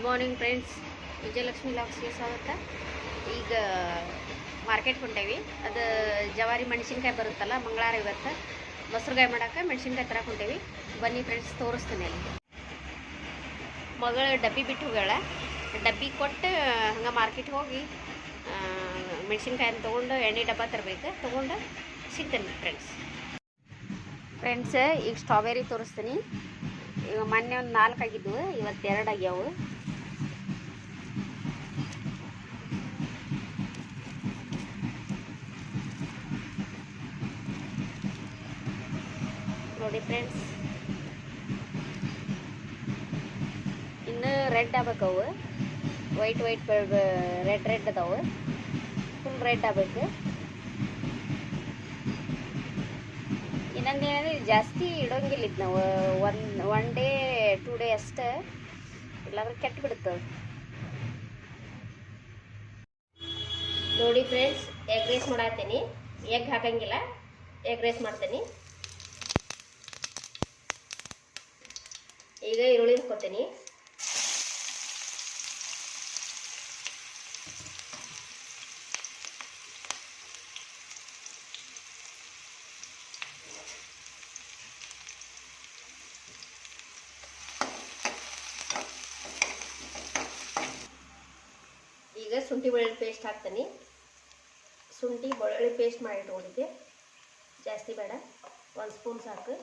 Good morning friends Vijayalakshmi ಲಾಕ್ಸ್ಗೆ ಸ್ವಾಗತ. ಈಗ ಮಾರ್ಕೆಟ್ ಹೊಂಟೇವಿ ಅದು ಜವಾರಿ ಮೆಣಸಿನ್ಕಾಯಿ ಬರುತ್ತಲ್ಲ, ಮಂಗಳವಾರ ಇವತ್ತು. ಮೊಸರುಗಾಯಿ ಮಾಡೋಕೆ ಮೆಣಸಿನ್ಕಾಯಿ ತರ ಹೊಂಟೇವಿ. ಬನ್ನಿ ಫ್ರೆಂಡ್ಸ್ ತೋರಿಸ್ತೀನಿ ಅಲ್ಲಿ ಮಗಳು ಡಬ್ಬಿ ಬಿಟ್ಟು ಹೋಗ್ಯಾಳ. ಡಬ್ಬಿ ಕೊಟ್ಟು ಹಂಗೆ ಮಾರ್ಕೆಟ್ ಹೋಗಿ ಮೆಣಸಿನ್ಕಾಯನ್ನು ತೊಗೊಂಡು ಎಣ್ಣೆ ಡಬ್ಬ ತರಬೇಕು. ತೊಗೊಂಡು ಸಿಗ್ತೀನಿ ಫ್ರೆಂಡ್ಸ್ ಫ್ರೆಂಡ್ಸ್ ಈಗ ಸ್ಟ್ರಾಬೆರಿ ತೋರಿಸ್ತೀನಿ. ಈಗ ಮೊನ್ನೆ ಒಂದು ನಾಲ್ಕು ಆಗಿದ್ವು, ಇವತ್ತು ಎರಡು ಆಗ್ಯಾವು. ನೋಡಿ ಫ್ರೆಂಡ್ಸ್ ಇನ್ನು ರೆಡ್ ಅವು ವೈಟ್ ವೈಟ್ ರೆಡ್ ರೆಡ್ ಅದಾವು. ಫುಲ್ ರೆಡ್ ಆಗ್ಬೇಕು. ಇನ್ನೊಂದು ಏನಂದ್ರೆ ಜಾಸ್ತಿ ಇಡೋಂಗಿಲ್ಲ ಇದು ನಾವು one one day two day ಅಷ್ಟೇ. ಇಲ್ಲಾಂದ್ರೆ ಕೆಟ್ಟು ಬಿಡುತ್ತವೆ. ನೋಡಿ ಫ್ರೆಂಡ್ಸ್ ಎಗ್ ರೈಸ್ ಮಾಡತ್ತೀನಿ ಎಗ್ ಹಾಕಂಗಿಲ್ಲ. ಎಗ್ ರೈಸ್ ಮಾಡ್ತೀನಿ. ಈಗ ಈರುಳ್ಳಿ ಹಾಕೋತೀನಿ ಈಗ ಶುಂಠಿ ಬೆಳ್ಳುಳ್ಳಿ ಪೇಸ್ಟ್ ಹಾಕ್ತೀನಿ. ಶುಂಠಿ ಬೆಳ್ಳುಳ್ಳಿ ಪೇಸ್ಟ್ ಮಾಡಿ ಇಟ್ಕೊಂಡಿದ್ದೆ ಜಾಸ್ತಿ ಬೇಡ. ಒಂದು ಸ್ಪೂನ್ ಸಾಕು.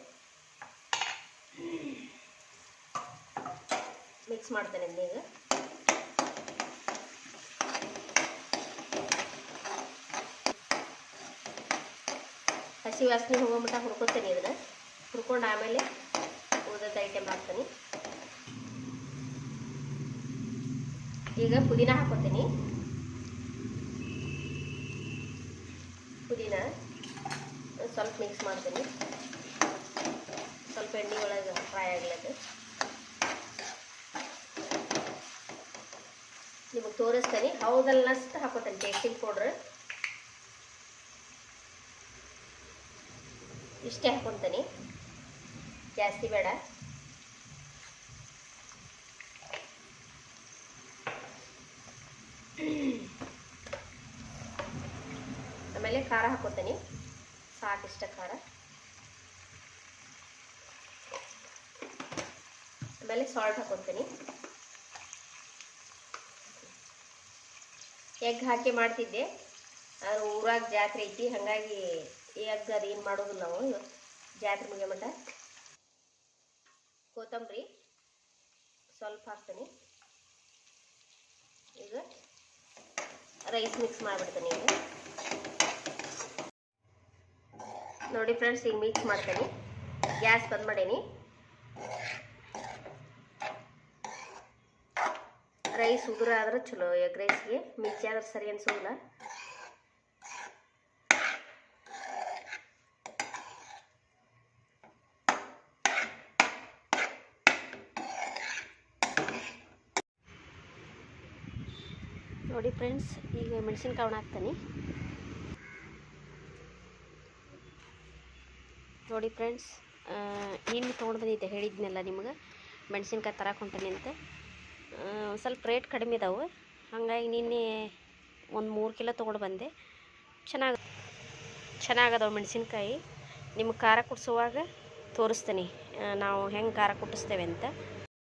ಮಿಕ್ಸ್ ಮಾಡ್ತೇನೆ ಈಗ. ಹಸಿ ವಾಸನೆ ಹೋಗೋ ಮಟ್ಟ ಹುರ್ಕೊತೀನಿ ಇದನ್ನ. ಹುರ್ಕೊಂಡು ಆಮೇಲೆ ಉಳಿದ ಐಟಮ್ ಹಾಕ್ತೀನಿ. ಈಗ ಪುದೀನ ಹಾಕೋತೀನಿ. ಪುದೀನ ಸ್ವಲ್ಪ ಮಿಕ್ಸ್ ಮಾಡ್ತೀನಿ. ಸ್ವಲ್ಪ ಎಣ್ಣೆ ಒಳಗೆ ಫ್ರೈ ಆಗ್ಲದು ನಿಮಗೆ ತೋರಿಸ್ತೀನಿ. ಹೌದಲ್ಲಷ್ಟು ಹಾಕೋತೇನೆ ಟೇಸ್ಟಿಂಗ್ ಪೌಡ್ರ್ ಇಷ್ಟೇ ಹಾಕೊತೀನಿ. ಜಾಸ್ತಿ ಬೇಡ. ಆಮೇಲೆ ಖಾರ ಹಾಕೋತೀನಿ. ಸಾಕಿಷ್ಟ ಖಾರ. ಆಮೇಲೆ ಸಾಲ್ಟ್ ಹಾಕೋತೀನಿ. ಎಗ್ ಹಾಕಿ ಮಾಡ್ತಿದ್ದೆ. ಅದು ಊರಾಗ ಜಾತ್ರೆ ಐತಿ, ಹಾಗಾಗಿ ಎಗ್ ಅದು ಏನು ಮಾಡೋದಿಲ್ಲ ನಾವು ಜಾತ್ರೆ ಮುಗಿಯೋ ಮಟ್ಟ. ಕೊತ್ತಂಬರಿ ಸ್ವಲ್ಪ ಹಾಕ್ತೀನಿ. ಈಗ ರೈಸ್ ಮಿಕ್ಸ್ ಮಾಡಿಬಿಡ್ತೀನಿ ಈಗ. ನೋಡಿ ಫ್ರೆಂಡ್ಸ್ ಈಗ ಮಿಕ್ಸ್ ಮಾಡ್ತೀನಿ. ಗ್ಯಾಸ್ ಬಂದ್ ಮಾಡೀನಿ. ರೈಸ್ ಉದುರ ಆದ್ರೆ ಚಲೋ ಎಗ್ ರೈಸ್ಗೆ ಮಿರ್ಚಿ ಆದ್ರೆ ಸರಿ ಅನ್ಸೋಲ್ಲ ನೋಡಿ ಫ್ರೆಂಡ್ಸ್ ಈಗ ಮೆಣಸಿನ್ಕಾಯಿ ಹಾಕ್ತೀನಿ. ನೋಡಿ ಫ್ರೆಂಡ್ಸ್ ಏನು ತೊಗೊಂಡು ಹೇಳಿದ್ನಲ್ಲ ನಿಮ್ಗೆ? ಮೆಣಸಿನ್ಕಾಯಿ ತರಕ್ಕೆ ಹೊಂಟೀನಿ ಅಂತ ಸ್ವಲ್ಪ ರೇಟ್ ಕಡಿಮೆ ಇದಾವೆ. ಹಾಗಾಗಿ ನಿನ್ನೆ ಒಂದು ಮೂರು ಕಿಲೋ ತೊಗೊಂಡು ಬಂದೆ. ಚೆನ್ನಾಗಿ ಚೆನ್ನಾಗದವು ಮೆಣಸಿನ್ಕಾಯಿ. ನಿಮ್ಗೆ ಖಾರ ಕುಡಿಸುವಾಗ ತೋರಿಸ್ತೀನಿ. ನಾವು ಹೆಂಗೆ ಖಾರ ಕುಟ್ಟಿಸ್ತೇವೆ ಅಂತ.